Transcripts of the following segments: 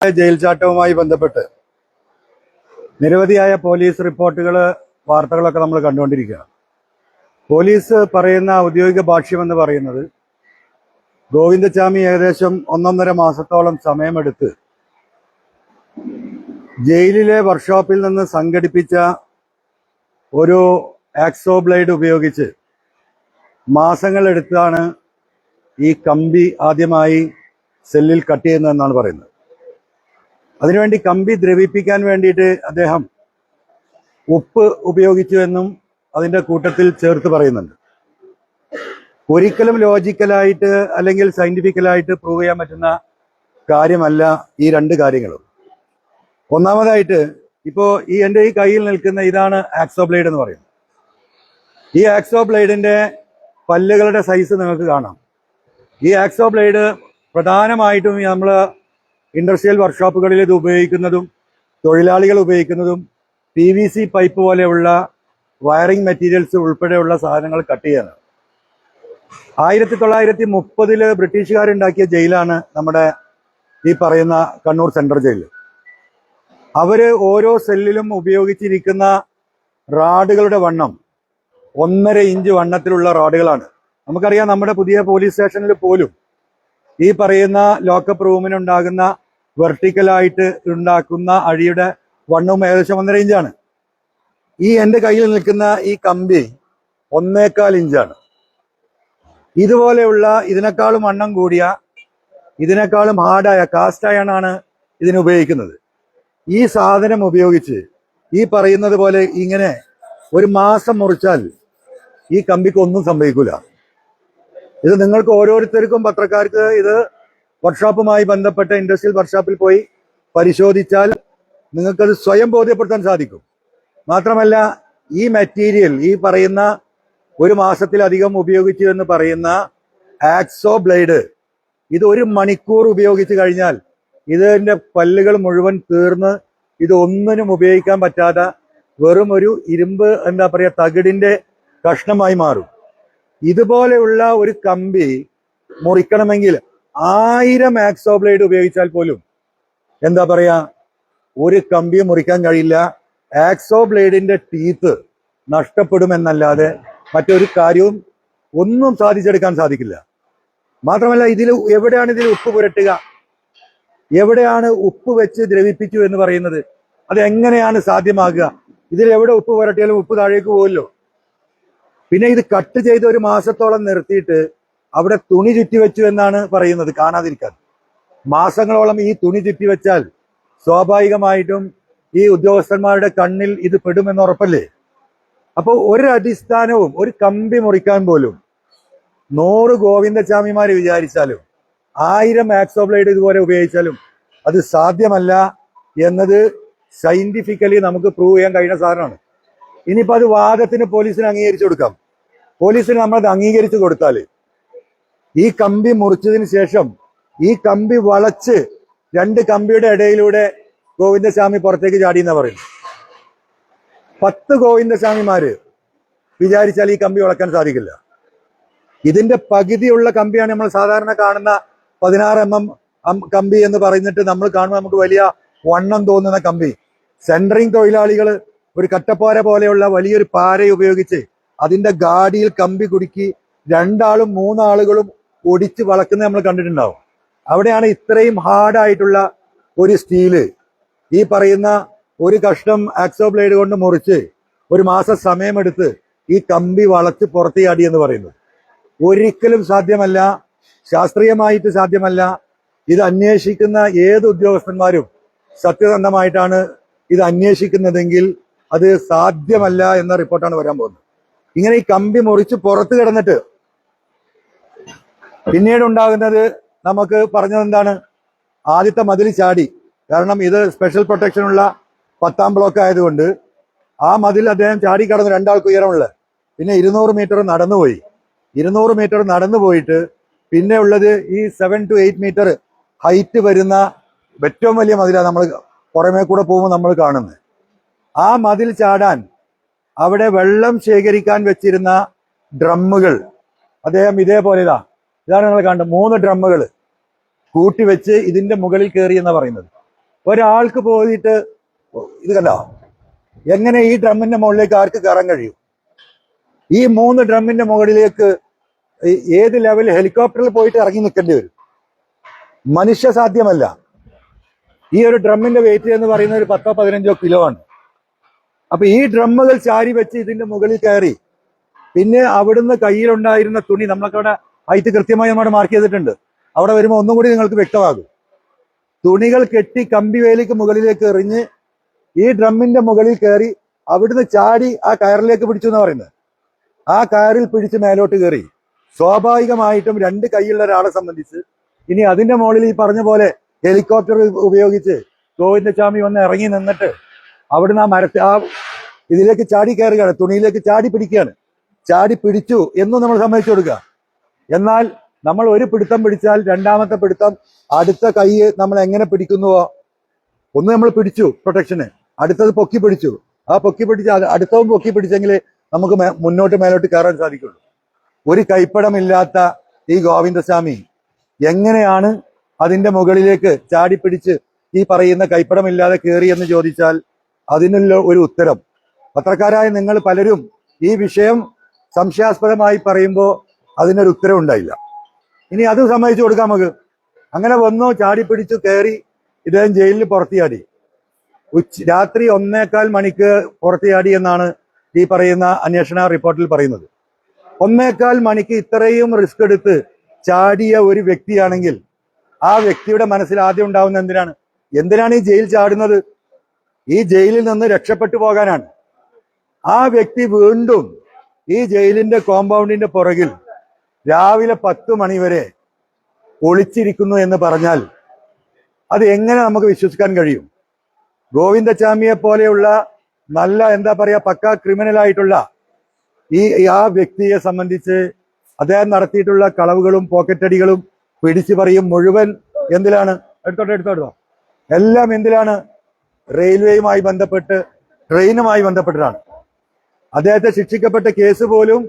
Jail ചാട്ടവുമായി ബന്ധപ്പെട്ട് നിരവധിയായ police റിപ്പോർട്ടുകൾ വാർത്തകളൊക്കെ നമ്മൾ കണ്ടുകൊണ്ടിരിക്കുകയാണ്. പോലീസ് പറയുന്ന ഔദ്യോഗിക ഭാഷ്യം എന്ന് പറയുന്നത് ഗോവിന്ദസ്വാമി ഏകദേശം ഒന്നൊന്നര മാസത്തോളം സമയമെടുത്ത് ജയിലിലെ വർക്ക്ഷോപ്പിൽ നിന്ന് സംഘടിപ്പിച്ച ഒരു ആക്സോ ബ്ലേഡ് ഉപയോഗിച്ച് മാസങ്ങളെടുത്താണ് ഈ കമ്പി ആദ്യമായി സെല്ലിൽ കട്ട് ചെയ്യുന്നതെന്നാണ് പറയുന്നത്. അതിനുവേണ്ടി കമ്പി ദ്രവിപ്പിക്കാൻ വേണ്ടിയിട്ട് അദ്ദേഹം ഉപ്പ് ഉപയോഗിച്ചുവെന്നും അതിന്റെ കൂട്ടത്തിൽ ചേർത്ത് പറയുന്നുണ്ട്. ഒരിക്കലും ലോജിക്കലായിട്ട് അല്ലെങ്കിൽ സയന്റിഫിക്കലായിട്ട് പ്രൂവ് ചെയ്യാൻ പറ്റുന്ന കാര്യമല്ല ഈ രണ്ട് കാര്യങ്ങളും. ഒന്നാമതായിട്ട് ഇപ്പോ ഈ എന്റെ ഈ കയ്യിൽ നിൽക്കുന്ന ഇതാണ് ആക്സോ ബ്ലേഡ് എന്ന് പറയുന്നത്. ഈ ആക്സോ ബ്ലേഡിന്റെ പല്ലുകളുടെ സൈസ് നിങ്ങൾക്ക് കാണാം. ഈ ആക്സോ ബ്ലേഡ് പ്രധാനമായിട്ടും നമ്മൾ ഇൻഡസ്ട്രിയൽ വർക്ക്ഷോപ്പുകളിൽ ഇത് ഉപയോഗിക്കുന്നതും തൊഴിലാളികൾ ഉപയോഗിക്കുന്നതും പി വി സി പൈപ്പ് പോലെയുള്ള വയറിംഗ് മെറ്റീരിയൽസ് ഉൾപ്പെടെയുള്ള സാധനങ്ങൾ കട്ട് ചെയ്യാനാണ് ആയിരത്തി തൊള്ളായിരത്തി മുപ്പതിൽ ബ്രിട്ടീഷുകാരുണ്ടാക്കിയ ജയിലാണ് നമ്മുടെ ഈ പറയുന്ന കണ്ണൂർ സെൻട്രൽ ജയിൽ. അവർ ഓരോ സെല്ലിലും ഉപയോഗിച്ചിരിക്കുന്ന റാഡുകളുടെ വണ്ണം ഒന്നര ഇഞ്ച് വണ്ണത്തിലുള്ള റാഡുകളാണ്. നമുക്കറിയാം നമ്മുടെ പുതിയ പോലീസ് സ്റ്റേഷനിൽ പോലും ഈ പറയുന്ന ലോക്കപ്പ് റൂമിനുണ്ടാകുന്ന വെർട്ടിക്കലായിട്ട് ഉണ്ടാക്കുന്ന അഴിയുടെ വണ്ണവും ഏകദേശം ഒന്നര ഇഞ്ചാണ്. ഈ എന്റെ കയ്യിൽ നിൽക്കുന്ന ഈ കമ്പി ഒന്നേക്കാൽ ഇഞ്ചാണ്. ഇതുപോലെയുള്ള ഇതിനേക്കാളും വണ്ണം കൂടിയ ഇതിനേക്കാളും ഹാർഡായ കാസ്റ്റ് അയണാണ് ഇതിന് ഉപയോഗിക്കുന്നത്. ഈ സാധനം ഉപയോഗിച്ച് ഈ പറയുന്നത് പോലെ ഇങ്ങനെ ഒരു മാസം മുറിച്ചാൽ ഈ കമ്പിക്ക് ഒന്നും സംഭവിക്കൂല. ഇത് നിങ്ങൾക്ക് ഓരോരുത്തർക്കും പത്രക്കാർക്ക് ഇത് വർക്ക്ഷോപ്പുമായി ബന്ധപ്പെട്ട ഇൻഡസ്ട്രിയൽ വർക്ക്ഷോപ്പിൽ പോയി പരിശോധിച്ചാൽ നിങ്ങൾക്കത് സ്വയം ബോധ്യപ്പെടുത്താൻ സാധിക്കും. മാത്രമല്ല ഈ മെറ്റീരിയൽ ഈ പറയുന്ന ഒരു മാസത്തിലധികം ഉപയോഗിച്ചു എന്ന് പറയുന്ന ആക്സോ ബ്ലേഡ് ഇത് ഒരു മണിക്കൂർ ഉപയോഗിച്ച് കഴിഞ്ഞാൽ ഇതിന്റെ പല്ലുകൾ മുഴുവൻ തീർന്ന് ഇത് ഒന്നിനും ഉപയോഗിക്കാൻ പറ്റാതെ വെറും ഒരു ഇരുമ്പ് എന്താ പറയാ തകിടിന്റെ കഷ്ണമായി മാറും. ഇതുപോലെയുള്ള ഒരു കമ്പി മുറിക്കണമെങ്കിൽ ആയിരം ആക്സോ ബ്ലേഡ് ഉപയോഗിച്ചാൽ പോലും എന്താ പറയാ ഒരു കമ്പി മുറിക്കാൻ കഴിയില്ല. ആക്സോ ബ്ലേഡിന്റെ ടീത്ത് നഷ്ടപ്പെടുമെന്നല്ലാതെ മറ്റൊരു കാര്യവും ഒന്നും സാധിച്ചെടുക്കാൻ സാധിക്കില്ല. മാത്രമല്ല ഇതിൽ എവിടെയാണ് ഇതിൽ ഉപ്പ് പുരട്ടുക? എവിടെയാണ് ഉപ്പ് വെച്ച് ദ്രവിപ്പിച്ചു എന്ന് പറയുന്നത്? അത് എങ്ങനെയാണ് സാധ്യമാകുക? ഇതിൽ എവിടെ ഉപ്പ് പുരട്ടിയാലും ഉപ്പ് താഴേക്ക് പോകുമല്ലോ പിന്നെ ഇത് കട്ട് ചെയ്ത് ഒരു മാസത്തോളം നിർത്തിയിട്ട് അവിടെ തുണി ചുറ്റി വെച്ചു എന്നാണ് പറയുന്നത് കാണാതിരിക്കാൻ. മാസങ്ങളോളം ഈ തുണി ചുറ്റി വെച്ചാൽ സ്വാഭാവികമായിട്ടും ഈ ഉദ്യോഗസ്ഥന്മാരുടെ കണ്ണിൽ ഇത് പെടുമെന്ന് ഉറപ്പല്ലേ? അപ്പോൾ ഒരു അടിസ്ഥാനവും ഒരു കമ്പി മുറിക്കാൻ പോലും നൂറ് ഗോവിന്ദചാമിമാർ വിചാരിച്ചാലും ആയിരം ആക്സോബ്ലൈഡ് ഇതുപോലെ ഉപയോഗിച്ചാലും അത് സാധ്യമല്ല എന്നത് സയന്റിഫിക്കലി നമുക്ക് പ്രൂവ് ചെയ്യാൻ കഴിയുന്ന സാധനമാണ്. ഇനിയിപ്പോ അത് വാദത്തിന് പോലീസിന് അംഗീകരിച്ചു കൊടുക്കാം. പോലീസിന് നമ്മളത് അംഗീകരിച്ചു കൊടുത്താൽ ഈ കമ്പി മുറിച്ചതിന് ശേഷം ഈ കമ്പി വളച്ച് രണ്ട് കമ്പിയുടെ ഇടയിലൂടെ ഗോവിന്ദസ്വാമി പുറത്തേക്ക് ചാടി എന്നാ പറയുന്നത്. പത്ത് ഗോവിന്ദസ്വാമിമാര് വിചാരിച്ചാൽ ഈ കമ്പി വളക്കാൻ സാധിക്കില്ല. ഇതിന്റെ പകുതിയുള്ള കമ്പിയാണ് നമ്മൾ സാധാരണ കാണുന്ന പതിനാറ് എം എം കമ്പി എന്ന് പറഞ്ഞിട്ട് നമ്മൾ കാണുമ്പോൾ നമുക്ക് വലിയ വണ്ണം തോന്നുന്ന കമ്പി. സെൻട്രിങ് തൊഴിലാളികൾ ഒരു കട്ടപ്പാര പോലെയുള്ള വലിയൊരു പാര ഉപയോഗിച്ച് അതിന്റെ ഗാഡിയിൽ കമ്പി കുടുക്കി രണ്ടാളും മൂന്നാളുകളും ഒടിച്ച് വളക്കുന്നത് നമ്മൾ കണ്ടിട്ടുണ്ടാവും. അവിടെയാണ് ഇത്രയും ഹാർഡായിട്ടുള്ള ഒരു സ്റ്റീൽ ഈ പറയുന്ന ഒരു കഷ്ണം ആക്സോ ബ്ലേഡ് കൊണ്ട് മുറിച്ച് ഒരു മാസം സമയമെടുത്ത് ഈ കമ്പി വളച്ച് പുറത്ത് ചാടി എന്ന് പറയുന്നത് ഒരിക്കലും സാധ്യമല്ല ശാസ്ത്രീയമായിട്ട് സാധ്യമല്ല. ഇത് അന്വേഷിക്കുന്ന ഏത് ഉദ്യോഗസ്ഥന്മാരും സത്യസന്ധമായിട്ടാണ് ഇത് അന്വേഷിക്കുന്നതെങ്കിൽ അത് സാധ്യമല്ല എന്ന റിപ്പോർട്ടാണ് വരാൻ പോകുന്നത്. ഇങ്ങനെ ഈ കമ്പി മുറിച്ച് പുറത്ത് കിടന്നിട്ട് പിന്നീട് ഉണ്ടാകുന്നത് നമുക്ക് പറഞ്ഞത് എന്താണ് ആദ്യത്തെ മതിൽ ചാടി. കാരണം ഇത് സ്പെഷ്യൽ പ്രൊട്ടക്ഷൻ ഉള്ള പത്താം ബ്ലോക്ക് ആയതുകൊണ്ട് ആ മതിൽ അദ്ദേഹം ചാടി കടന്ന് രണ്ടാൾക്ക് ഉയരമുള്ള പിന്നെ ഇരുന്നൂറ് മീറ്റർ നടന്നുപോയി. ഇരുന്നൂറ് മീറ്റർ നടന്നു പോയിട്ട് പിന്നെ ഉള്ളത് ഈ seven to eight metre height വരുന്ന ഏറ്റവും വലിയ മതിലാണ് നമ്മൾ പുറമേ കൂടെ പോകുമ്പോൾ നമ്മൾ കാണുന്നത്. ആ മതിൽ ചാടാൻ അവിടെ വെള്ളം ശേഖരിക്കാൻ വെച്ചിരുന്ന ഡ്രമ്മുകൾ അദ്ദേഹം ഇതേപോലെ ഇതാ ഇതാണ് നിങ്ങൾ കണ്ടത് മൂന്ന് ഡ്രമ്മുകൾ കൂട്ടിവെച്ച് ഇതിന്റെ മുകളിൽ കയറി എന്ന് പറയുന്നത്. ഒരാൾക്ക് പോയിട്ട് ഇത് കണ്ടോ? എങ്ങനെ ഈ ഡ്രമ്മിന്റെ മുകളിലേക്ക് ആർക്ക് കയറാൻ കഴിയും? ഈ മൂന്ന് ഡ്രമ്മിന്റെ മുകളിലേക്ക് ഏത് ലെവൽ ഹെലികോപ്റ്ററിൽ പോയിട്ട് ഇറങ്ങി നിൽക്കേണ്ടി വരും? മനുഷ്യ സാധ്യമല്ല. ഈ ഒരു ഡ്രമ്മിന്റെ വെയിറ്റ് എന്ന് പറയുന്നത് ഒരു പത്തോ പതിനഞ്ചോ കിലോ ആണ്. അപ്പൊ ഈ ഡ്രമ്മുകൾ ചാരി വെച്ച് ഇതിന്റെ മുകളിൽ കയറി പിന്നെ അവിടുന്ന് കയ്യിലുണ്ടായിരുന്ന തുണി നമ്മളൊക്കെ അവിടെ ഹൈറ്റ് കൃത്യമായി നമ്മുടെ മാർക്ക് ചെയ്തിട്ടുണ്ട്. അവിടെ വരുമ്പോൾ ഒന്നും കൂടി നിങ്ങൾക്ക് വ്യക്തമാകും. തുണികൾ കെട്ടി കമ്പി വേലിക്ക് മുകളിലേക്ക് എറിഞ്ഞ് ഈ ഡ്രമ്മിന്റെ മുകളിൽ കയറി അവിടുന്ന് ചാടി ആ കയറിലേക്ക് പിടിച്ചു എന്ന് പറയുന്നത്. ആ കയറിൽ പിടിച്ച് മേലോട്ട് കയറി. സ്വാഭാവികമായിട്ടും രണ്ട് കൈയുള്ള ഒരാളെ സംബന്ധിച്ച് ഇനി അതിന്റെ മുകളിൽ ഈ പറഞ്ഞ പോലെ ഹെലികോപ്റ്റർ ഉപയോഗിച്ച് ഗോവിന്ദസ്വാമി വന്ന് ഇറങ്ങി നിന്നിട്ട് അവിടുന്ന് ആ മരത്തെ ആ ഇതിലേക്ക് ചാടി കയറുകയാണ്. തുണിയിലേക്ക് ചാടി പിടിക്കുകയാണ്. ചാടി പിടിച്ചു എന്നും നമ്മൾ സമ്മതിച്ചു കൊടുക്കുക. എന്നാൽ നമ്മൾ ഒരു പിടുത്തം പിടിച്ചാൽ രണ്ടാമത്തെ പിടുത്തം അടുത്ത കൈ നമ്മൾ എങ്ങനെ പിടിക്കുന്നുവോ? ഒന്ന് നമ്മൾ പിടിച്ചു പ്രൊട്ടക്ഷന് അടുത്തത് പൊക്കി പിടിച്ചു. ആ പൊക്കി പിടിച്ച് അടുത്തവും പൊക്കി പിടിച്ചെങ്കിൽ നമുക്ക് മുന്നോട്ട് മേലോട്ട് കയറാൻ സാധിക്കുള്ളൂ. ഒരു കൈപ്പടമില്ലാത്ത ഈ ഗോവിന്ദസ്വാമി എങ്ങനെയാണ് അതിന്റെ മുകളിലേക്ക് ചാടി പിടിച്ച് ഈ പറയുന്ന കൈപ്പടമില്ലാതെ കയറി എന്ന് ചോദിച്ചാൽ അതിനുള്ള ഒരു ഉത്തരം. പത്രക്കാരായ നിങ്ങൾ പലരും ഈ വിഷയം സംശയാസ്പദമായി പറയുമ്പോൾ അതിനൊരു ഉത്തരവുണ്ടായില്ല ഇനി അത് സമ്മതിച്ചു കൊടുക്കാം നമുക്ക്. അങ്ങനെ വന്നു ചാടി പിടിച്ചു കയറി ഇദ്ദേഹം ജയിലിൽ പുറത്തിയാടി. ഉച്ച രാത്രി ഒന്നേക്കാൽ മണിക്ക് പുറത്തിയാടി എന്നാണ് ഈ പറയുന്ന അന്വേഷണ റിപ്പോർട്ടിൽ പറയുന്നത്. ഒന്നേക്കാൽ മണിക്ക് ഇത്രയും റിസ്ക് എടുത്ത് ചാടിയ ഒരു വ്യക്തിയാണെങ്കിൽ ആ വ്യക്തിയുടെ മനസ്സിൽ ആദ്യം ഉണ്ടാവുന്ന എന്തിനാണ്? എന്തിനാണ് ഈ ജയിൽ ചാടുന്നത്? ഈ ജയിലിൽ നിന്ന് രക്ഷപ്പെട്ടു പോകാനാണ്. ആ വ്യക്തി വീണ്ടും ഈ ജയിലിന്റെ കോമ്പൗണ്ടിന്റെ പുറകിൽ രാവിലെ പത്ത് മണിവരെ ഒളിച്ചിരിക്കുന്നു എന്ന് പറഞ്ഞാൽ അത് എങ്ങനെ നമുക്ക് വിശ്വസിക്കാൻ കഴിയും? ഗോവിന്ദചാമിയെ പോലെയുള്ള നല്ല എന്താ പറയാ പക്ക ക്രിമിനൽ ആയിട്ടുള്ള ഈ ആ വ്യക്തിയെ സംബന്ധിച്ച് അദ്ദേഹം നടത്തിയിട്ടുള്ള കളവുകളും പോക്കറ്റടികളും പിടിച്ചു പറയും മുഴുവൻ എന്തിലാണ്? എടുത്തോട്ടെ എടുത്തോട്ടോ എല്ലാം എന്തിലാണ്? റെയിൽവേയുമായി ബന്ധപ്പെട്ട് ട്രെയിനുമായി ബന്ധപ്പെട്ടിട്ടാണ് അദ്ദേഹത്തെ ശിക്ഷിക്കപ്പെട്ട കേസ് പോലും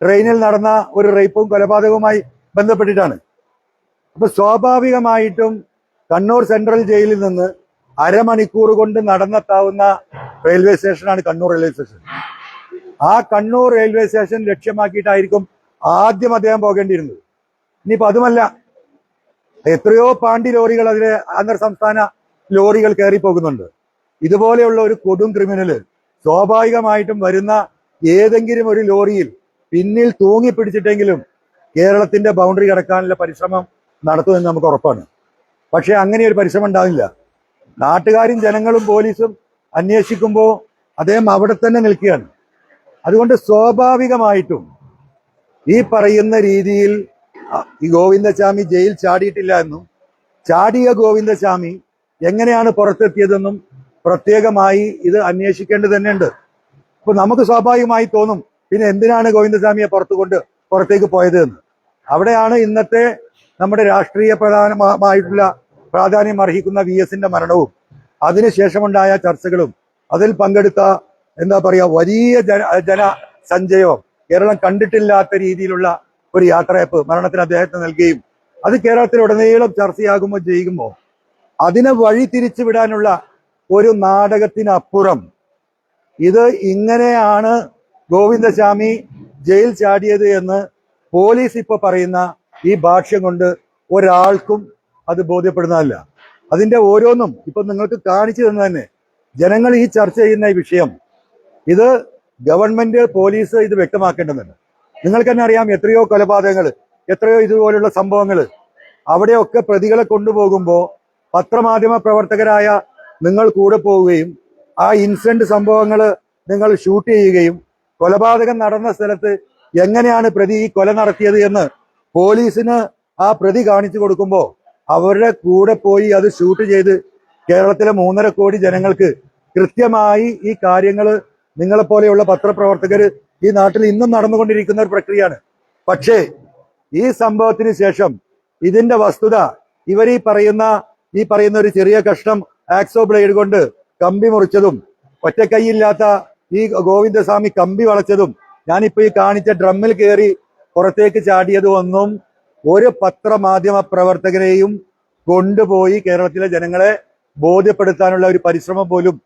ട്രെയിനിൽ നടന്ന ഒരു റേപ്പും കൊലപാതകവുമായി ബന്ധപ്പെട്ടിട്ടാണ്. അപ്പൊ സ്വാഭാവികമായിട്ടും കണ്ണൂർ സെൻട്രൽ ജയിലിൽ നിന്ന് അരമണിക്കൂർ കൊണ്ട് നടന്നെത്താവുന്ന റെയിൽവേ സ്റ്റേഷനാണ് കണ്ണൂർ റെയിൽവേ സ്റ്റേഷൻ. ആ കണ്ണൂർ റെയിൽവേ സ്റ്റേഷൻ ലക്ഷ്യമാക്കിയിട്ടായിരിക്കും ആദ്യം അദ്ദേഹം പോകേണ്ടിയിരുന്നത്. ഇനിയിപ്പോ അതുമല്ല എത്രയോ പാണ്ടി ലോറികൾ അതിലെ അന്തർ സംസ്ഥാന ലോറികൾ കയറി പോകുന്നുണ്ട്. ഇതുപോലെയുള്ള ഒരു കൊടും ക്രിമിനൽ സ്വാഭാവികമായിട്ടും വരുന്ന ഏതെങ്കിലും ഒരു ലോറിയിൽ പിന്നിൽ തൂങ്ങി പിടിച്ചിട്ടെങ്കിലും കേരളത്തിന്റെ ബൗണ്ടറി കടക്കാനുള്ള പരിശ്രമം നടത്തുമെന്ന് നമുക്ക് ഉറപ്പാണ്. പക്ഷെ അങ്ങനെ ഒരു പരിശ്രമം ഉണ്ടാവില്ല. നാട്ടുകാരും ജനങ്ങളും പോലീസും അന്വേഷിക്കുമ്പോൾ അദ്ദേഹം അവിടെ തന്നെ നിൽക്കുകയാണ്. അതുകൊണ്ട് സ്വാഭാവികമായിട്ടും ഈ പറയുന്ന രീതിയിൽ ഈ ഗോവിന്ദസ്വാമി ജയിൽ ചാടിയിട്ടില്ല എന്നും ചാടിയ ഗോവിന്ദസ്വാമി എങ്ങനെയാണ് പുറത്തെത്തിയതെന്നും പ്രത്യേകമായി ഇത് അന്വേഷിക്കേണ്ടത് തന്നെയുണ്ട്. അപ്പൊ നമുക്ക് സ്വാഭാവികമായി തോന്നും പിന്നെ എന്തിനാണ് ഗോവിന്ദസ്വാമിയെ പുറത്തു കൊണ്ട് പുറത്തേക്ക് പോയത് എന്ന് അവിടെയാണ് ഇന്നത്തെ നമ്മുടെ രാഷ്ട്രീയ പ്രധാനമായിട്ടുള്ള പ്രാധാന്യം അർഹിക്കുന്ന വി എസിന്റെ മരണവും അതിനുശേഷമുണ്ടായ ചർച്ചകളും അതിൽ പങ്കെടുത്ത എന്താ പറയാ വലിയ ജന ജനസഞ്ചയവും കേരളം കണ്ടിട്ടില്ലാത്ത രീതിയിലുള്ള ഒരു യാത്രയപ്പ് മരണത്തിന് അദ്ദേഹത്തിന് നൽകുകയും അത് കേരളത്തിൽ കേരളത്തിലുടനീളം ചർച്ചയാകുമ്പോൾ ചെയ്യുമ്പോൾ അതിനെ വഴി തിരിച്ചു വിടാനുള്ള ഒരു നാടകത്തിനപ്പുറം ഇത് ഇങ്ങനെയാണ് ഗോവിന്ദസ്വാമി ജയിൽ ചാടിയത് എന്ന് പോലീസ് ഇപ്പൊ പറയുന്ന ഈ ഭാഷ്യം കൊണ്ട് ഒരാൾക്കും അത് ബോധ്യപ്പെടുന്നതല്ല. അതിന്റെ ഓരോന്നും ഇപ്പൊ നിങ്ങൾക്ക് കാണിച്ചു തന്നെ തന്നെ. ജനങ്ങൾ ഈ ചർച്ച ചെയ്യുന്ന ഈ വിഷയം ഇത് ഗവൺമെന്റ് പോലീസ് ഇത് വ്യക്തമാക്കേണ്ടതുണ്ട്. നിങ്ങൾക്ക് തന്നെ അറിയാം എത്രയോ കൊലപാതകങ്ങൾ എത്രയോ ഇതുപോലുള്ള സംഭവങ്ങൾ. അവിടെയൊക്കെ പ്രതികളെ കൊണ്ടുപോകുമ്പോൾ പത്രമാധ്യമ പ്രവർത്തകരായ നിങ്ങൾ കൂടെ പോവുകയും ആ ഇൻസിഡന്റ് സംഭവങ്ങൾ നിങ്ങൾ ഷൂട്ട് ചെയ്യുകയും കൊലപാതകം നടന്ന സ്ഥലത്ത് എങ്ങനെയാണ് പ്രതി ഈ കൊല നടത്തിയത് എന്ന് പോലീസിന് ആ പ്രതി കാണിച്ചു കൊടുക്കുമ്പോൾ അവരുടെ കൂടെ പോയി അത് ഷൂട്ട് ചെയ്ത് കേരളത്തിലെ മൂന്നര കോടി ജനങ്ങൾക്ക് കൃത്യമായി ഈ കാര്യങ്ങൾ നിങ്ങളെപ്പോലെയുള്ള പത്രപ്രവർത്തകർ ഈ നാട്ടിൽ ഇന്നും നടന്നുകൊണ്ടിരിക്കുന്ന ഒരു പ്രക്രിയയാണ്. പക്ഷേ ഈ സംഭവത്തിന് ശേഷം ഇതിന്റെ വസ്തുത ഇവർ ഈ പറയുന്ന ഈ പറയുന്ന ഒരു ചെറിയ കഷ്ണം ആക്സോ ബ്ലേഡ് കൊണ്ട് കമ്പി മുറിച്ചതും ഒറ്റക്കൈയില്ലാത്ത ഈ ഗോവിന്ദസ്വാമി കമ്പി വളച്ചതും ഞാനിപ്പോ ഈ കാണിച്ച ഡ്രമ്മിൽ കയറി പുറത്തേക്ക് ചാടിയതും ഒന്നും ഒരു പത്രമാധ്യമ പ്രവർത്തകരെയും കൊണ്ടുപോയി കേരളത്തിലെ ജനങ്ങളെ ബോധ്യപ്പെടുത്താനുള്ള ഒരു പരിശ്രമം പോലും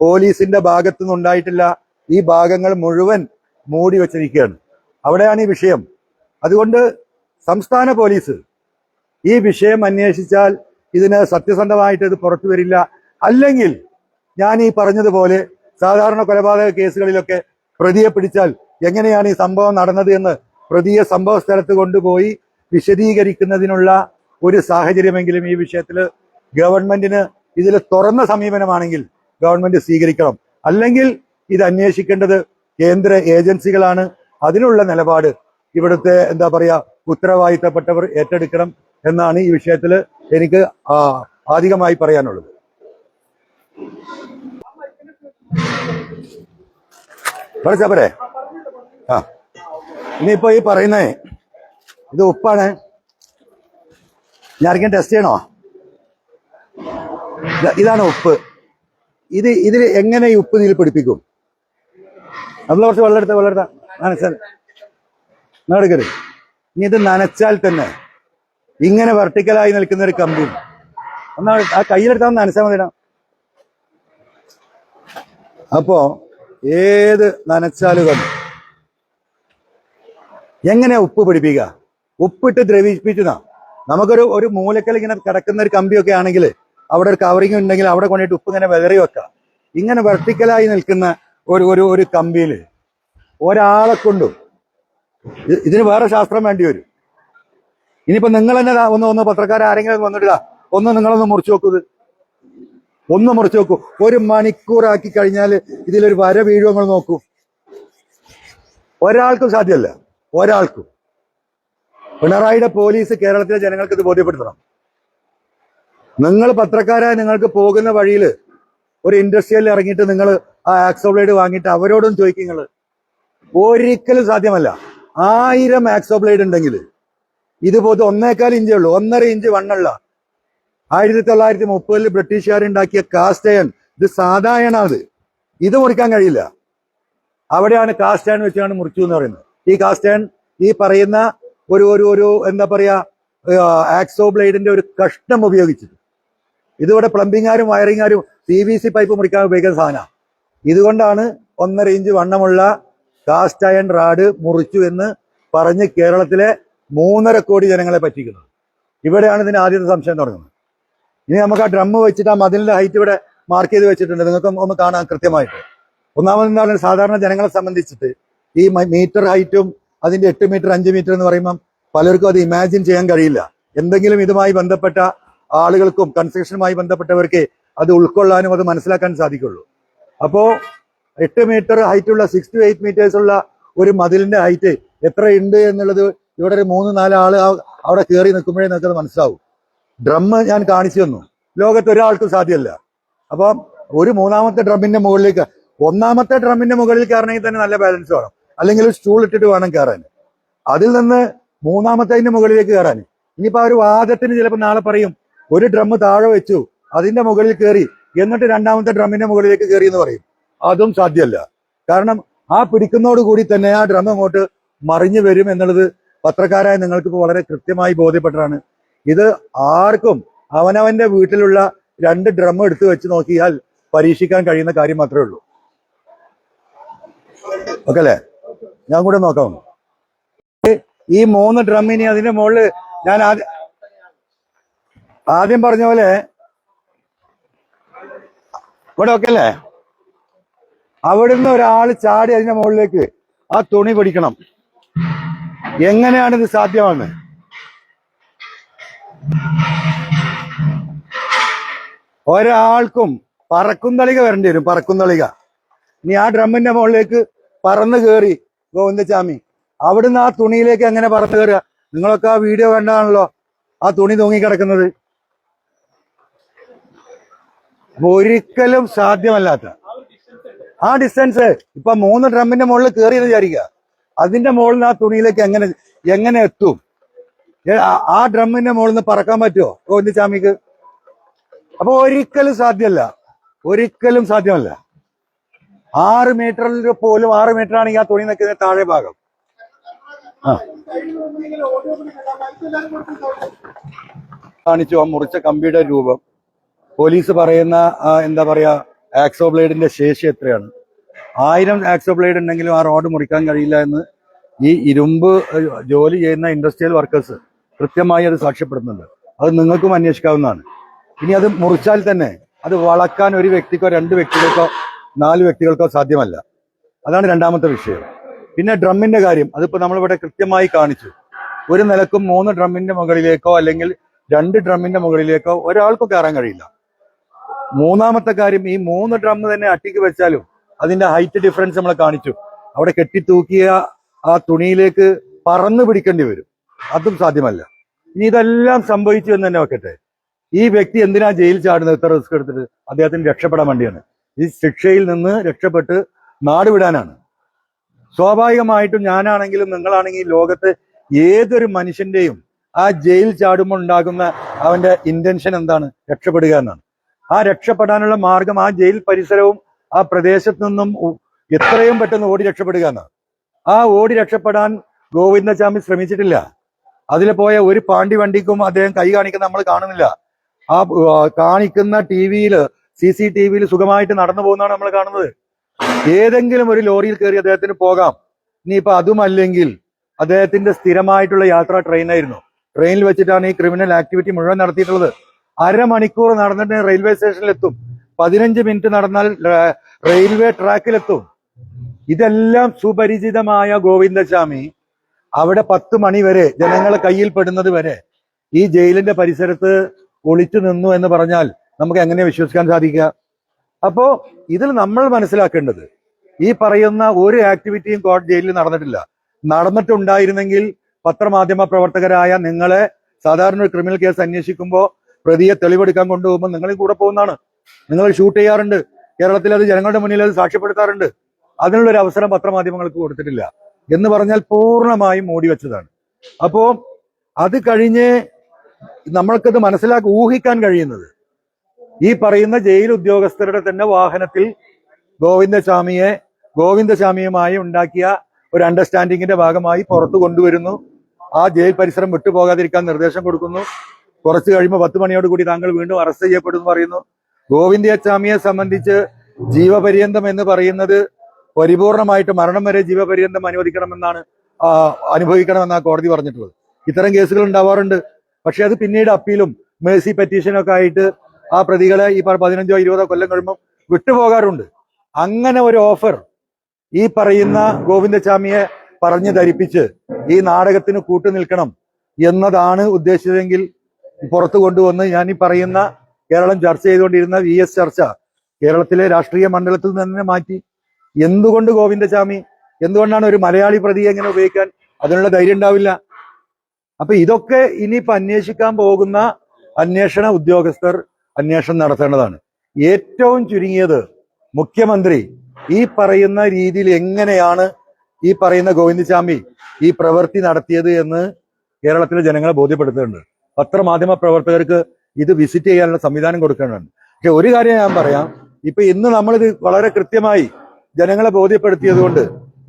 പോലീസിന്റെ ഭാഗത്തു നിന്നുണ്ടായിട്ടില്ല ഈ ഭാഗങ്ങൾ മുഴുവൻ മൂടി വച്ചിരിക്കുകയാണ്. അവിടെയാണ് ഈ വിഷയം. അതുകൊണ്ട് സംസ്ഥാന പോലീസ് ഈ വിഷയം അന്വേഷിച്ചാൽ ഇതിന് സത്യസന്ധമായിട്ട് ഇത് പുറത്തു വരില്ല. അല്ലെങ്കിൽ ഞാൻ ഈ പറഞ്ഞതുപോലെ സാധാരണ കൊലപാതക കേസുകളിലൊക്കെ പ്രതിയെ പിടിച്ചാൽ എങ്ങനെയാണ് ഈ സംഭവം നടന്നത് എന്ന് പ്രതിയെ സംഭവ സ്ഥലത്ത് കൊണ്ടുപോയി വിശദീകരിക്കുന്നതിനുള്ള ഒരു സാഹചര്യമെങ്കിലും ഈ വിഷയത്തിൽ ഗവൺമെന്റിന് ഇതിൽ തുറന്ന സമീപനമാണെങ്കിൽ ഗവൺമെന്റ് സ്വീകരിക്കണം. അല്ലെങ്കിൽ ഇത് അന്വേഷിക്കേണ്ടത് കേന്ദ്ര ഏജൻസികളാണ്. അതിനുള്ള നിലപാട് ഇവിടുത്തെ എന്താ പറയാ ഉത്തരവാദിത്തപ്പെട്ടവർ ഏറ്റെടുക്കണം എന്നാണ് ഈ വിഷയത്തിൽ എനിക്ക് ആധികമായി പറയാനുള്ളത്. പറച്ചപ്പരെ ആ. ഇനിയിപ്പോ ഈ പറയുന്നേ ഇത് ഉപ്പാണ്. ഞാൻ ആർക്കും ടെസ്റ്റ് ചെയ്യണോ ഇതാണ് ഉപ്പ്. ഇത് ഇതിൽ എങ്ങനെ ഈ ഉപ്പ് നീൽ പിടിപ്പിക്കും? നമ്മൾ കുറച്ച് വെള്ളം എടുത്ത വെള്ളം എടുത്ത. നനച്ചാൽ നടക്കരുത് ഇനി ഇത് നനച്ചാൽ തന്നെ ഇങ്ങനെ വെർട്ടിക്കലായി നിൽക്കുന്ന ഒരു കമ്പി. ഒന്നാ ആ കയ്യിലെടുത്താൽ നനച്ചാൽ മതിടാ. അപ്പോ ഏത് നനച്ചാലുകൾ? എങ്ങനെ ഉപ്പ് പിടിപ്പിക്കുക? ഉപ്പിട്ട് ദ്രവിപ്പിക്കുന്ന നമുക്കൊരു ഒരു മൂലക്കൽ ഇങ്ങനെ കിടക്കുന്ന ഒരു കമ്പിയൊക്കെ ആണെങ്കിൽ അവിടെ ഒരു കവറിങ് ഉണ്ടെങ്കിൽ അവിടെ കൊണ്ടിട്ട് ഉപ്പ് ഇങ്ങനെ വിതറി വെക്കാം ഇങ്ങനെ വെർട്ടിക്കലായി നിൽക്കുന്ന ഒരു ഒരു ഒരു കമ്പിയിൽ ഒരാളെ കൊണ്ടും. ഇതിന് വേറെ ശാസ്ത്രം വേണ്ടി വരും. ഇനിയിപ്പോ നിങ്ങൾ തന്നെ ഒന്ന് ഒന്ന് പത്രക്കാർ ആരെങ്കിലും ഒന്ന് നിങ്ങളൊന്ന് മുറിച്ചു നോക്കൂ ഇത്. ഒന്ന് മുറിച്ച് നോക്കൂ. ഒരു മണിക്കൂറാക്കി കഴിഞ്ഞാൽ ഇതിലൊരു വര വീഴുമോ നോക്കൂ. ഒരാൾക്കും സാധ്യമല്ല. ഒരാൾക്കും. പിണറായിയുടെ പോലീസ് കേരളത്തിലെ ജനങ്ങൾക്ക് ഇത് ബോധ്യപ്പെടുത്തണം. നിങ്ങൾ പത്രക്കാരായ നിങ്ങൾക്ക് പോകുന്ന വഴിയിൽ ഒരു ഇൻഡസ്ട്രിയലിൽ ഇറങ്ങിയിട്ട് നിങ്ങൾ ആ ആക്സോബ്ലേഡ് വാങ്ങിയിട്ട് അവരോടും ചോദിക്കും നിങ്ങൾ. ഒരിക്കലും സാധ്യമല്ല. ആയിരം ആക്സോബ്ലേഡ് ഉണ്ടെങ്കിൽ ഇതുപോലെ ഒന്നേക്കാൽ ഇഞ്ചേ ഉള്ളൂ. ഒന്നര ഇഞ്ച് വണ്ണുള്ള ആയിരത്തി തൊള്ളായിരത്തി മുപ്പതിൽ ബ്രിട്ടീഷുകാരുണ്ടാക്കിയ കാസ്റ്റ് അയൺ. ഇത് സാധാരണ അത് ഇത് മുറിക്കാൻ കഴിയില്ല. അവിടെയാണ് കാസ്റ്റ് അയൺ വെച്ചാണ് മുറിച്ചു എന്ന് പറയുന്നത്. ഈ കാസ്റ്റ് അയൺ ഈ പറയുന്ന ഒരു ഒരു ഒരു എന്താ പറയാ ആക്സോ ബ്ലേഡിന്റെ ഒരു കഷ്ണം ഉപയോഗിച്ചിട്ട് ഇതിവിടെ പ്ലംബിങ്ങാരും വയറിങ്ങാരും പി വി സി പൈപ്പ് മുറിക്കാൻ ഉപയോഗിക്കുന്ന സാധനമാണ്. ഇതുകൊണ്ടാണ് ഒന്നര ഇഞ്ച് വണ്ണമുള്ള കാസ്റ്റ് അയൺ റാഡ് മുറിച്ചു എന്ന് പറഞ്ഞ് കേരളത്തിലെ മൂന്നര കോടി ജനങ്ങളെ പറ്റിക്കുന്നത്. ഇവിടെയാണ് ഇതിന് ആദ്യത്തെ സംശയം തുടങ്ങുന്നത്. ഇനി നമുക്ക് ആ ഡ്രമ്മ് വെച്ചിട്ട് ആ മതിലിന്റെ ഹൈറ്റ് ഇവിടെ മാർക്ക് ചെയ്ത് വെച്ചിട്ടുണ്ട്. നിങ്ങൾക്ക് ഒന്ന് കാണാം കൃത്യമായിട്ട്. ഒന്നാമത് എന്താണ് സാധാരണ ജനങ്ങളെ സംബന്ധിച്ചിട്ട് ഈ മീറ്റർ ഹൈറ്റും അതിന്റെ എട്ട് മീറ്റർ അഞ്ച് മീറ്റർ എന്ന് പറയുമ്പം പലർക്കും അത് ഇമാജിൻ ചെയ്യാൻ കഴിയില്ല. എന്തെങ്കിലും ഇതുമായി ബന്ധപ്പെട്ട ആളുകൾക്കും കൺസ്ട്രക്ഷനുമായി ബന്ധപ്പെട്ടവർക്ക് അത് ഉൾക്കൊള്ളാനും അത് മനസ്സിലാക്കാൻ സാധിക്കുള്ളൂ. അപ്പോ എട്ട് മീറ്റർ ഹൈറ്റ് ഉള്ള സിക്സ് ടു എയ്റ്റ് മീറ്റേഴ്സ് ഉള്ള ഒരു മതിലിന്റെ ഹൈറ്റ് എത്ര ഉണ്ട് എന്നുള്ളത് ഇവിടെ ഒരു മൂന്ന് നാല് ആൾ അവിടെ കയറി നിൽക്കുമ്പോഴേ നിങ്ങൾക്കത് മനസ്സിലാവും. ഡ്രം ഞാൻ കാണിച്ചു തന്നു. ലോകത്ത് ഒരാൾക്കും സാധ്യമല്ല. അപ്പം ഒരു മൂന്നാമത്തെ ഡ്രമ്മിന്റെ മുകളിലേക്ക് ഒന്നാമത്തെ ഡ്രമ്മിന്റെ മുകളിൽ കയറണമെങ്കിൽ തന്നെ നല്ല ബാലൻസ് വേണം. അല്ലെങ്കിൽ ഒരു സ്റ്റൂൾ ഇട്ടിട്ട് വേണം കയറാൻ. അതിൽ നിന്ന് മൂന്നാമത്തതിന്റെ മുകളിലേക്ക് കയറാൻ. ഇനിയിപ്പോ ആ ഒരു വാദത്തിന് ചിലപ്പോൾ നാളെ പറയും ഒരു ഡ്രമ്മ് താഴെ വെച്ചു അതിന്റെ മുകളിൽ കയറി എന്നിട്ട് രണ്ടാമത്തെ ഡ്രമ്മിന്റെ മുകളിലേക്ക് കയറി എന്ന് പറയും. അതും സാധ്യമല്ല. കാരണം ആ കൂടി തന്നെ ആ ഡ്രം അങ്ങോട്ട് മറിഞ്ഞു വരും എന്നുള്ളത് പത്രക്കാരായ നിങ്ങൾക്ക് വളരെ കൃത്യമായി ബോധ്യപ്പെട്ടതാണ്. ഇത് ആർക്കും അവനവന്റെ വീട്ടിലുള്ള രണ്ട് ഡ്രം എടുത്തു വെച്ച് നോക്കിയാൽ പരീക്ഷിക്കാൻ കഴിയുന്ന കാര്യം മാത്രമേ ഉള്ളൂ. ഓക്കെ അല്ലേ? ഞാൻ കൂടെ നോക്കാം. ഈ മൂന്ന് ഡ്രമ്മിനി അതിന്റെ മുകളിൽ ഞാൻ ആദ്യം ആദ്യം പറഞ്ഞ പോലെ ഇവിടെ ഓക്കെ അല്ലേ? അവിടുന്ന് ഒരാൾ ചാടി അതിന്റെ മുകളിലേക്ക് ആ തുണി പിടിക്കണം. എങ്ങനെയാണ് ഇത് സാധ്യമാകുന്നത്? ഒരാൾക്കും പറക്കുന്നളിക വരേണ്ടി വരും പറക്കുന്നളിക. ഇനി ആ ഡ്രമ്മിന്റെ മുകളിലേക്ക് പറന്ന് കയറി ഗോവിന്ദസ്വാമി. അവിടുന്ന് ആ തുണിയിലേക്ക് എങ്ങനെ പറന്ന് കയറുക നിങ്ങളൊക്കെ ആ വീഡിയോ കണ്ടാണല്ലോ ആ തുണി തൂങ്ങിക്കിടക്കുന്നത്. ഒരിക്കലും സാധ്യമല്ലാത്ത. ആ ഡിസ്റ്റൻസ് ഇപ്പൊ മൂന്ന് ഡ്രമ്മിന്റെ മുകളിൽ കയറി എന്ന് വിചാരിക്കുക. അതിന്റെ മുകളിൽ ആ തുണിയിലേക്ക് എങ്ങനെ എങ്ങനെ എത്തും? ആ- ഡ്രമ്മിന്റെ മുകളിൽ നിന്ന് പറക്കാൻ പറ്റുമോ ഗോവിന്ദചാമിക്ക് അപ്പൊ ഒരിക്കലും സാധ്യമല്ല. ഒരിക്കലും സാധ്യമല്ല. ആറ് മീറ്ററിൽ പോലും ആറ് മീറ്റർ ആണെങ്കിൽ ആ തുണി നിൽക്കുന്ന താഴെ ഭാഗം. ആ. കാണിച്ചു ആ മുറിച്ച കമ്പിയുടെ രൂപം. പോലീസ് പറയുന്ന എന്താ പറയാ ആക്സോ ബ്ലേഡിന്റെ ശേഷി എത്രയാണ്? ആയിരം ആക്സോ ബ്ലേഡ് ഉണ്ടെങ്കിലും ആ റോഡ് മുറിക്കാൻ കഴിയില്ല എന്ന് ഈ ഇരുമ്പ് ജോലി ചെയ്യുന്ന ഇൻഡസ്ട്രിയൽ വർക്കേഴ്സ് കൃത്യമായി അത് സാക്ഷ്യപ്പെടുന്നുണ്ട്. അത് നിങ്ങൾക്കും അന്വേഷിക്കാവുന്നതാണ്. ഇനി അത് മുറിച്ചാൽ തന്നെ അത് വളക്കാൻ ഒരു വ്യക്തിക്കോ രണ്ട് വ്യക്തികൾക്കോ നാല് വ്യക്തികൾക്കോ സാധ്യമല്ല. അതാണ് രണ്ടാമത്തെ വിഷയം. പിന്നെ ഡ്രമ്മിന്റെ കാര്യം. അതിപ്പോ നമ്മളിവിടെ കൃത്യമായി കാണിച്ചു. ഒരു നിലക്കും മൂന്ന് ഡ്രമ്മിന്റെ മുകളിലേക്കോ അല്ലെങ്കിൽ രണ്ട് ഡ്രമ്മിന്റെ മുകളിലേക്കോ ഒരാൾക്കും കയറാൻ കഴിയില്ല. മൂന്നാമത്തെ കാര്യം ഈ മൂന്ന് ഡ്രം തന്നെ അട്ടിക്ക് വെച്ചാലും അതിന്റെ ഹൈറ്റ് ഡിഫറൻസ് നമ്മൾ കാണിച്ചു. അവിടെ കെട്ടിത്തൂക്കിയ ആ തുണിയിലേക്ക് പറന്നു പിടിക്കേണ്ടി വരും. അതും സാധ്യമല്ല. ഇനി ഇതെല്ലാം സംഭവിച്ചു എന്ന് തന്നെ വെക്കട്ടെ. ഈ വ്യക്തി എന്തിനാ ജയിലിൽ ചാടുന്നത്? ഇത്ര റിസ്ക് എടുത്തിട്ട് അദ്ദേഹത്തിന് രക്ഷപ്പെടാൻ വേണ്ടിയാണ്. ഈ ശിക്ഷയിൽ നിന്ന് രക്ഷപ്പെട്ട് നാടുവിടാനാണ്. സ്വാഭാവികമായിട്ടും ഞാനാണെങ്കിലും നിങ്ങളാണെങ്കിലും ലോകത്ത് ഏതൊരു മനുഷ്യന്റെയും ആ ജയിൽ ചാടുമ്പോൾ ഉണ്ടാകുന്ന അവന്റെ ഇന്റൻഷൻ എന്താണ്? രക്ഷപ്പെടുക എന്നാണ്. ആ രക്ഷപ്പെടാനുള്ള മാർഗം ആ ജയിൽ പരിസരവും ആ പ്രദേശത്ത് നിന്നും എത്രയും പെട്ടെന്ന് ഓടി രക്ഷപ്പെടുക എന്നാണ്. ആ ഓടി രക്ഷപ്പെടാൻ ഗോവിന്ദസ്വാമി ശ്രമിച്ചിട്ടില്ല. അതിൽ പോയ ഒരു പാണ്ടി വണ്ടിക്കും അദ്ദേഹം കൈ കാണിക്കുന്ന നമ്മൾ കാണുന്നില്ല. ആ കാണിക്കുന്ന ടി വിയിൽ സി സി ടി വിയിൽ സുഖമായിട്ട് നടന്നു പോകുന്നതാണ് നമ്മൾ കാണുന്നത്. ഏതെങ്കിലും ഒരു ലോറിയിൽ കയറി അദ്ദേഹത്തിന് പോകാം. ഇനിയിപ്പോ അതുമല്ലെങ്കിൽ അദ്ദേഹത്തിന്റെ സ്ഥിരമായിട്ടുള്ള യാത്ര ട്രെയിനായിരുന്നു. ട്രെയിനിൽ വെച്ചിട്ടാണ് ഈ ക്രിമിനൽ ആക്ടിവിറ്റി മുഴുവൻ നടത്തിയിട്ടുള്ളത്. അരമണിക്കൂർ നടന്നിട്ട് റെയിൽവേ സ്റ്റേഷനിലെത്തും. പതിനഞ്ച് മിനിറ്റ് നടന്നാൽ റെയിൽവേ ട്രാക്കിലെത്തും. ഇതെല്ലാം സുപരിചിതമായ ഗോവിന്ദസ്വാമി അവിടെ പത്ത് മണി വരെ ജനങ്ങളെ കയ്യിൽ പെടുന്നത് വരെ ഈ ജയിലിന്റെ പരിസരത്ത് ഒളിച്ചു നിന്നു എന്ന് പറഞ്ഞാൽ നമുക്ക് എങ്ങനെ വിശ്വസിക്കാൻ സാധിക്കുക? അപ്പോ ഇതിൽ നമ്മൾ മനസ്സിലാക്കേണ്ടത് ഈ പറയുന്ന ഒരു ആക്ടിവിറ്റിയും കോടതി ജയിലിൽ നടന്നിട്ടില്ല. നടന്നിട്ടുണ്ടായിരുന്നെങ്കിൽ പത്രമാധ്യമ പ്രവർത്തകരായ നിങ്ങളെ സാധാരണ ഒരു ക്രിമിനൽ കേസ് അന്വേഷിക്കുമ്പോൾ പ്രതിയെ തെളിവെടുക്കാൻ കൊണ്ടുപോകുമ്പോൾ നിങ്ങളും കൂടെ പോകുന്നതാണ്. നിങ്ങൾ ഷൂട്ട് ചെയ്യാറുണ്ട്. കേരളത്തിൽ അത് ജനങ്ങളുടെ മുന്നിൽ അത് സാക്ഷ്യപ്പെടുത്താറുണ്ട്. അതിനുള്ളൊരു അവസരം പത്രമാധ്യമങ്ങൾക്ക് കൊടുത്തിട്ടില്ല. എന്ന് പറഞ്ഞാൽ പൂർണമായും മൂടി വെച്ചതാണ്. അപ്പോ അത് കഴിഞ്ഞ് നമ്മൾക്കത് മനസ്സിലാക്കി ഊഹിക്കാൻ കഴിയുന്നത്. ഈ പറയുന്ന ജയിൽ ഉദ്യോഗസ്ഥരുടെ തന്നെ വാഹനത്തിൽ ഗോവിന്ദസ്വാമിയെ ഗോവിന്ദസ്വാമിയുമായി ഉണ്ടാക്കിയ ഒരു അണ്ടർസ്റ്റാൻഡിങ്ങിന്റെ ഭാഗമായി പുറത്തു കൊണ്ടുവരുന്നു. ആ ജയിൽ പരിസരം വിട്ടുപോകാതിരിക്കാൻ നിർദ്ദേശം കൊടുക്കുന്നു. കുറച്ച് കഴിയുമ്പോൾ പത്ത് മണിയോട് കൂടി താങ്കൾ വീണ്ടും അറസ്റ്റ് ചെയ്യപ്പെടുമെന്ന് പറയുന്നു. ഗോവിന്ദസ്വാമിയെ സംബന്ധിച്ച് ജീവപര്യന്തം എന്ന് പറയുന്നത് പരിപൂർണമായിട്ട് മരണം വരെ ജീവപര്യന്തം അനുവദിക്കണമെന്നാണ് അനുഭവിക്കണമെന്നാണ് കോടതി പറഞ്ഞിട്ടുള്ളത്. ഇത്തരം കേസുകൾ ഉണ്ടാവാറുണ്ട്. പക്ഷെ അത് പിന്നീട് അപ്പീലും മേഴ്സി പെറ്റീഷനൊക്കെ ആയിട്ട് ആ പ്രതികളെ ഈ പതിനഞ്ചോ ഇരുപതോ കൊല്ലം കഴിയുമ്പോൾ വിട്ടുപോകാറുണ്ട്. അങ്ങനെ ഒരു ഓഫർ ഈ പറയുന്ന ഗോവിന്ദസ്വാമിയെ പറഞ്ഞു ധരിപ്പിച്ച് ഈ നാടകത്തിന് കൂട്ടു നിൽക്കണം എന്നതാണ് ഉദ്ദേശിച്ചതെങ്കിൽ പുറത്തു കൊണ്ടുവന്ന് ഞാൻ ഈ പറയുന്ന കേരളം ചർച്ച ചെയ്തുകൊണ്ടിരുന്ന വി എസ് ചർച്ച കേരളത്തിലെ രാഷ്ട്രീയ മണ്ഡലത്തിൽ നിന്ന് മാറ്റി എന്തുകൊണ്ട് ഗോവിന്ദസ്വാമി? എന്തുകൊണ്ടാണ് ഒരു മലയാളി പ്രതിയെ എങ്ങനെ ഉപയോഗിക്കാൻ അതിനുള്ള ധൈര്യം ഉണ്ടാവില്ല? അപ്പൊ ഇതൊക്കെ ഇനിയിപ്പോ അന്വേഷിക്കാൻ പോകുന്ന അന്വേഷണ ഉദ്യോഗസ്ഥർ അന്വേഷണം നടത്തേണ്ടതാണ്. ഏറ്റവും ചുരുങ്ങിയത് മുഖ്യമന്ത്രി ഈ പറയുന്ന രീതിയിൽ എങ്ങനെയാണ് ഈ പറയുന്ന ഗോവിന്ദസ്വാമി ഈ പ്രവൃത്തി നടത്തിയത് എന്ന് കേരളത്തിലെ ജനങ്ങളെ ബോധ്യപ്പെടുത്തുന്നുണ്ട്. പത്രമാധ്യമ പ്രവർത്തകർക്ക് ഇത് വിസിറ്റ് ചെയ്യാനുള്ള സംവിധാനം കൊടുക്കേണ്ടതുണ്ട് പക്ഷെ ഒരു കാര്യം ഞാൻ പറയാം. ഇപ്പൊ ഇന്ന് നമ്മളിത് വളരെ കൃത്യമായി ജനങ്ങളെ ബോധ്യപ്പെടുത്തിയത് കൊണ്ട്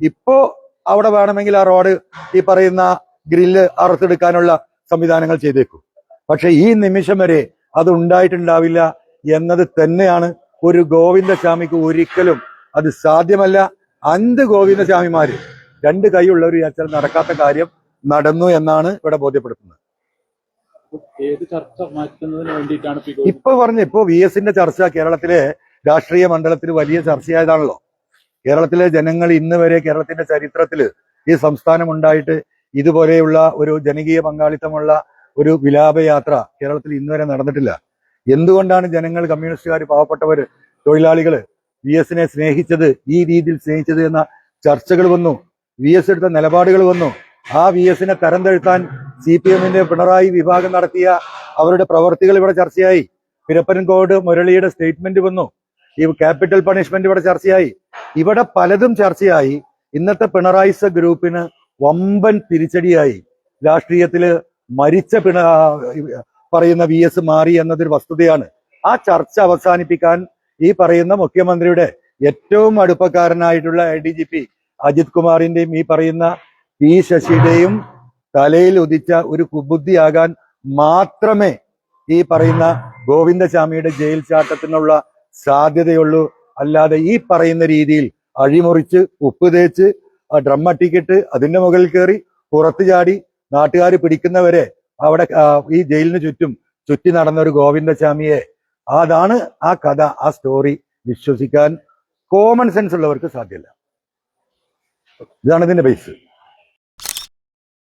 ഇപ്പോ അവിടെ വേണമെങ്കിൽ ആ റോഡ് ഈ പറയുന്ന ഗ്രില്ല് അറുത്തെടുക്കാനുള്ള സംവിധാനങ്ങൾ ചെയ്തേക്കും. പക്ഷെ ഈ നിമിഷം വരെ അത് ഉണ്ടായിട്ടുണ്ടാവില്ല എന്നത് തന്നെയാണ് ഒരു ഗോവിന്ദസ്വാമിക്ക് ഒരിക്കലും അത് സാധ്യമല്ല. അഞ്ച് ഗോവിന്ദസ്വാമിമാര് രണ്ട് കൈയുള്ളവർ വിചാരിച്ചാൽ നടക്കാത്ത കാര്യം നടന്നു എന്നാണ് ഇവിടെ ബോധ്യപ്പെടുത്തുന്നത്. ഇപ്പൊ പറഞ്ഞ ഇപ്പൊ വി എസിന്റെ ചർച്ച കേരളത്തിലെ രാഷ്ട്രീയ മണ്ഡലത്തിൽ വലിയ ചർച്ചയായതാണല്ലോ. കേരളത്തിലെ ജനങ്ങൾ ഇന്ന് വരെ കേരളത്തിന്റെ ചരിത്രത്തിൽ ഈ സംസ്ഥാനം ഉണ്ടായിട്ട് ഇതുപോലെയുള്ള ഒരു ജനകീയ പങ്കാളിത്തമുള്ള ഒരു വിലാപയാത്ര കേരളത്തിൽ ഇന്ന് വരെ നടന്നിട്ടില്ല. എന്തുകൊണ്ടാണ് ജനങ്ങൾ കമ്മ്യൂണിസ്റ്റുകാർ പാവപ്പെട്ടവര് തൊഴിലാളികൾ വി എസിനെ സ്നേഹിച്ചത് ഈ രീതിയിൽ സ്നേഹിച്ചത് എന്ന ചർച്ചകൾ വന്നു വി എസ് എടുത്ത നിലപാടുകൾ വന്നു. ആ വി എസിനെ തരം തഴുത്താൻ സി പി എമ്മിന്റെ പിണറായി വിഭാഗം നടത്തിയ അവരുടെ പ്രവർത്തികൾ ഇവിടെ ചർച്ചയായി. പിരപ്പൻകോട് മുരളിയുടെ സ്റ്റേറ്റ്മെന്റ് വന്നു. ഈ ക്യാപിറ്റൽ പണിഷ്മെന്റ് ഇവിടെ ചർച്ചയായി. ഇവിടെ പലതും ചർച്ചയായി. ഇന്നത്തെ പിണറായിസ ഗ്രൂപ്പിന് വമ്പൻ തിരിച്ചടിയായി. രാഷ്ട്രീയത്തിൽ മരിച്ച പിണ പറയുന്ന വി എസ് മാറി എന്നതൊരു വസ്തുതയാണ്. ആ ചർച്ച അവസാനിപ്പിക്കാൻ ഈ പറയുന്ന മുഖ്യമന്ത്രിയുടെ ഏറ്റവും അടുപ്പക്കാരനായിട്ടുള്ള A D G P Ajith കുമാറിന്റെയും ഈ പറയുന്ന പി ശശിയുടെയും തലയിൽ ഉദിച്ച ഒരു കുബുദ്ധിയാകാൻ മാത്രമേ ഈ പറയുന്ന ഗോവിന്ദസ്വാമിയുടെ ജയിൽ ചാട്ടത്തിനുള്ള സാധ്യതയുള്ളൂ. അല്ലാതെ ഈ പറയുന്ന രീതിയിൽ അഴിമുറിച്ച് ഉപ്പ് തേച്ച് ആ ഡ്രം അട്ടിക്കിട്ട് അതിന്റെ മുകളിൽ കയറി പുറത്തു ചാടി നാട്ടുകാർ പിടിക്കുന്നവരെ അവിടെ ഈ ജയിലിന് ചുറ്റും ചുറ്റി നടന്ന ഒരു ഗോവിന്ദസ്വാമിയെ അതാണ് ആ കഥ ആ സ്റ്റോറി വിശ്വസിക്കാൻ കോമൺ സെൻസ് ഉള്ളവർക്ക് സാധ്യമല്ല ഇതാണ് ഇതിന്റെ ബേസ്